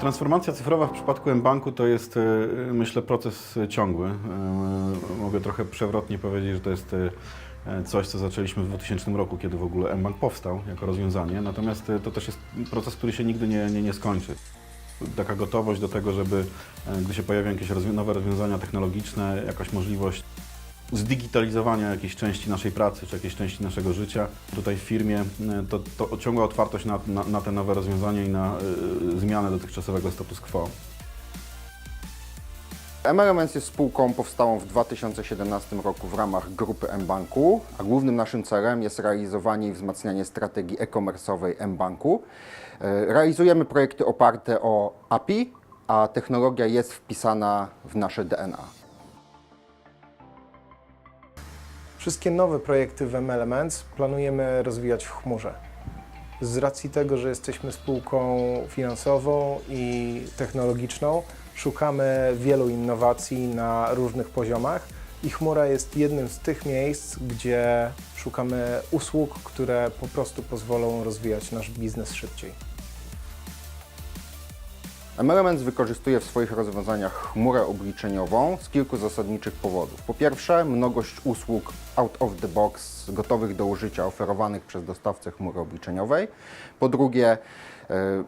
Transformacja cyfrowa w przypadku mBanku to jest, e, myślę, proces ciągły. E, Mogę trochę przewrotnie powiedzieć, że to jest e, coś, co zaczęliśmy w 2000 roku, kiedy w ogóle mBank powstał jako rozwiązanie. Natomiast e, to też jest proces, który się nigdy nie, nie, nie skończy. Taka gotowość do tego, żeby e, gdy się pojawią jakieś nowe rozwiązania technologiczne, jakaś możliwość zdigitalizowania jakiejś części naszej pracy czy jakiejś części naszego życia. Tutaj w firmie e, to, to ciągła otwartość na, na, na te nowe rozwiązania i na y, zmianę dotychczasowego status quo. M-Elements jest spółką powstałą w 2017 roku w ramach grupy mBanku, a głównym naszym celem jest realizowanie i wzmacnianie strategii e-commerce'owej mBanku. E, Realizujemy projekty oparte o API, a technologia jest wpisana w nasze DNA. Wszystkie nowe projekty w M-Elements planujemy rozwijać w chmurze. Z racji tego, że jesteśmy spółką finansową i technologiczną, szukamy wielu innowacji na różnych poziomach i chmura jest jednym z tych miejsc, gdzie szukamy usług, które po prostu pozwolą rozwijać nasz biznes szybciej. M-Elements wykorzystuje w swoich rozwiązaniach chmurę obliczeniową z kilku zasadniczych powodów. Po pierwsze, mnogość usług out of the box, gotowych do użycia, oferowanych przez dostawcę chmury obliczeniowej. Po drugie, e,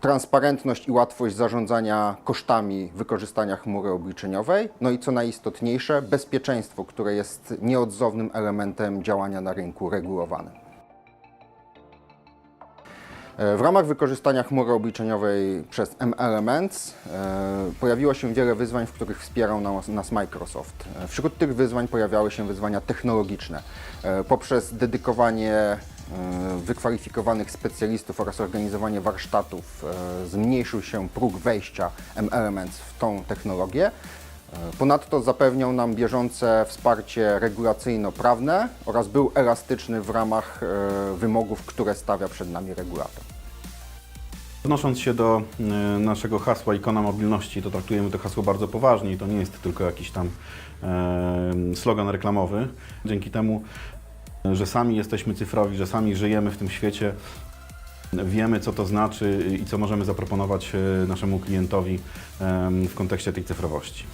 transparentność i łatwość zarządzania kosztami wykorzystania chmury obliczeniowej. No i co najistotniejsze, bezpieczeństwo, które jest nieodzownym elementem działania na rynku regulowanym. E, W ramach wykorzystania chmury obliczeniowej przez M-Elements e, pojawiło się wiele wyzwań, w których wspierał nas, nas Microsoft. E, Wśród tych wyzwań pojawiały się wyzwania technologiczne. Poprzez dedykowanie wykwalifikowanych specjalistów oraz organizowanie warsztatów zmniejszył się próg wejścia M-Elements w tą technologię. E, Ponadto zapewniał nam bieżące wsparcie regulacyjno-prawne oraz był elastyczny w ramach e, wymogów, które stawia przed nami regulator. Odnosząc się do y, naszego hasła ikona mobilności, to traktujemy to hasło bardzo poważnie i to nie jest tylko jakiś tam e, slogan reklamowy. Dzięki temu, że sami jesteśmy cyfrowi, że sami żyjemy w tym świecie, wiemy co to znaczy i co możemy zaproponować e, naszemu klientowi w kontekście tej cyfrowości.